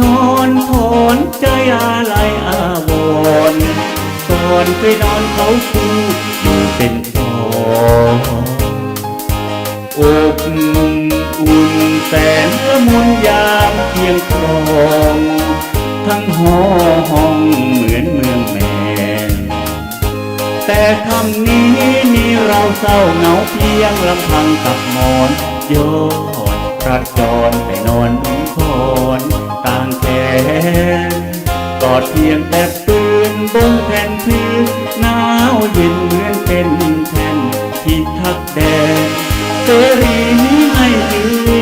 นอนถอนใจอะไรอาวรก่อนไปนอนเขาคูอยู่เป็นสองอบอุ่นแสนละมุนยามเพียงครองทั้งห้องเหมือนเมืองแมนแต่คำนี้นี่เราเศร้าเหงาเพียงลำพังกับมอนโยอดพระจอ กอดเพียงแต่ปืนบนแผ่นพื้นหนาวเย็นเหมือนเป็นแผ่นที่ทักแดดเสรีนี้ให้ยืน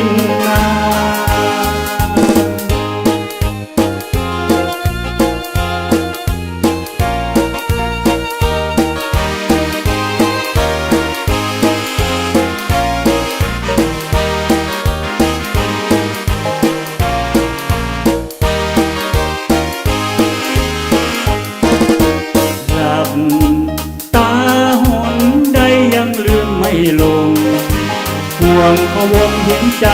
ลง ห่วงพวงเห็นใจ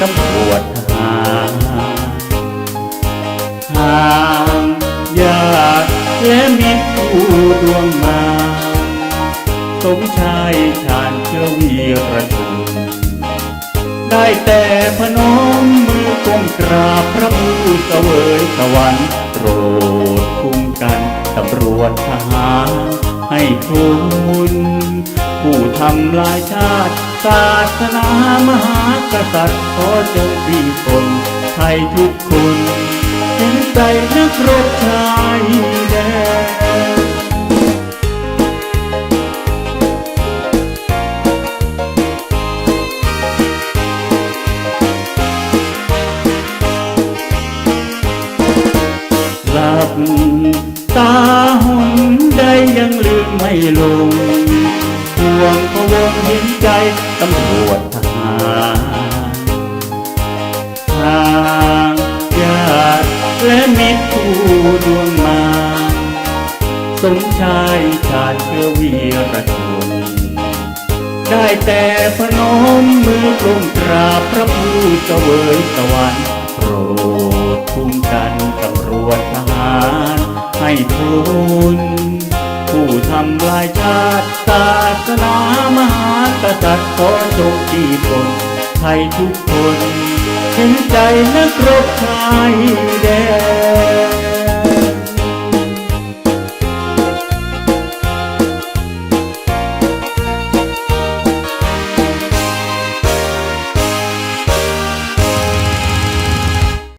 ตำรวจทหารห่างญาติและมิตรผู้ดวงมา สมชายชาญเชื้อวีระชนได้แต่พนมมือก้มกราบพระผู้เสวยสวรรค์โปรดคุ้มกันตำรวจทหาร ให้ทุนผู้ทำลายชาติ ศาสนามหากษัตริย์ขอจงดีคนไทยทุกคนเห็นใจนักรบชายแดนหลับตาหนใดยังลื ไม่ลงห่วงพะวงเห็นใจตำรวจทหารทางญาติและมิตรผู้ดวงมา สมชายชาติเชื้อวีรชนได้แต่พนมมือกลมกราบพระผู้เสวยสวรรค์โปรดคุ้มกันตำรวจทหารให้ทุน ผู้ทำลายชาติศาสนามหากษัตริย์ขอจงที่ตนไทยทุกคน เห็นใจนักรบชายแดน